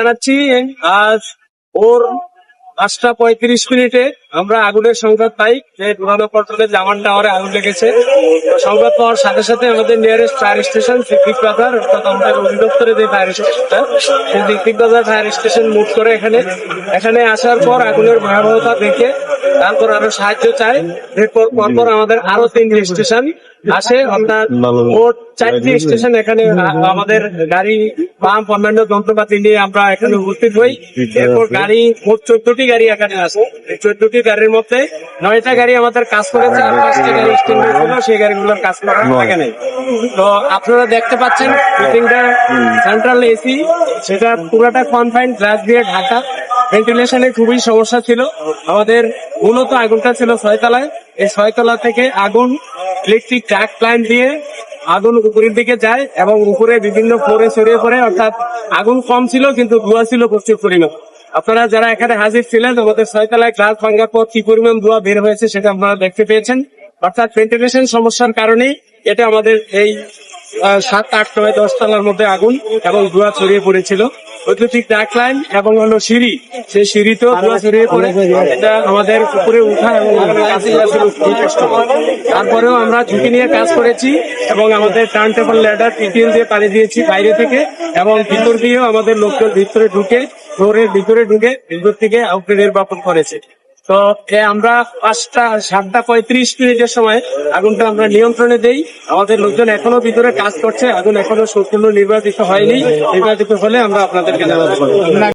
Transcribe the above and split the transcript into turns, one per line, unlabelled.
জানাচ্ছি আজ ওর পাঁচটা পঁয়ত্রিশ মিনিটে আমরা আগুনের সংবাদ পাই যে পুরানো পল্টনের জামান টাওয়ারে আগুন লেগেছে। সংবাদ পাওয়ার সাথে সাথে আমাদের নিয়ারেস্ট ফায়ার স্টেশন সিদ্দিক বাজার, অর্থাৎ আমাদের অধিদপ্তরে যে ফায়ার স্টেশনটা সেই সিদ্দিক বাজার ফায়ার স্টেশন মুভ করে এখানে। এখানে আসার পর আগুনের ভয়াবহতা দেখে তারপর আরও সাহায্য চাই এরপর পরপর আমাদের আরও তিনটি স্টেশন আসে। অর্থাৎ মোট চারটি স্টেশন এখানে আমাদের গাড়ি পাম্প অন্যান্য যন্ত্রপাতি নিয়ে আমরা এখানে উপস্থিত হই। এরপর গাড়ি, মোট চোদ্দটি গাড়ি এখানে আসে। এই চোদ্দটি গাড়ির মধ্যে নয়টা গাড়ি আমাদের কাজ করেছে আর পাঁচটি গাড়ি ছিল সেই গাড়িগুলোর কাজ করা থাকে নাই। তো আপনারা দেখতে পাচ্ছেন বিল্ডিংটা সেন্ট্রাল এসি সেটা পুরোটা কনফাইন গ্লাস দিয়ে ঢাকা। ভেন্টিলেশনের খুবই সমস্যা ছিল। আমাদের মূলত আগুনটা ছিল ছয়তলায়। এই ছয়তলা থেকে আগুন ইলেকট্রিক ট্র্যাক লাইন দিয়ে আগুন উপরের দিকে যায় এবং উপরে বিভিন্ন ফ্লোরে ছড়িয়ে পড়ে অর্থাৎ আগুন কম ছিল কিন্তু ধোঁয়া ছিল প্রচুর পরিমাণ। আপনারা যারা এখানে হাজির ছিলেন, আমাদের ছয়তলায় গ্লাস ভাঙ্গার পর কি পরিমাণ ধোঁয়া বের হয়েছে সেটা আপনারা দেখতে পেয়েছেন। অর্থাৎ ভেন্টিলেশন সমস্যার কারণেই এটা আমাদের এই সাত, আট, নয়, দশ তলার মধ্যে আগুন এবং ধোঁয়া ছড়িয়ে পড়েছিল। বৈদ্যুতিক ডাক লাইন এবং হলো সিঁড়ি, সেই সিঁড়িতেও ধোঁয়া ছড়িয়ে পড়ে। এটা আমাদের উপরে উঠা এবং। তারপরেও আমরা ঝুঁকি নিয়ে কাজ করেছি এবং আমাদের টার্ন টেবল ল্যাডার টিটিএল দিয়ে পানি দিয়েছি বাইরে থেকে এবং ভিতর দিয়েও আমাদের লোকজন ভিতরে ঢুকে ফ্লোরের ভিতরে ঢুকে ভিতর থেকে আউটলে নির্বাপন করেছে। তো আমরা পাঁচটা, সাতটা, পঁয়ত্রিশ মিনিটের সময় আগুনটা আমরা নিয়ন্ত্রণে দেই। আমাদের লোকজন এখনও ভিতরে কাজ করছে। আগুন এখনও সম্পূর্ণ নির্বাচিত হয়নি। নির্বাচিত হলে আমরা আপনাদেরকে জানাব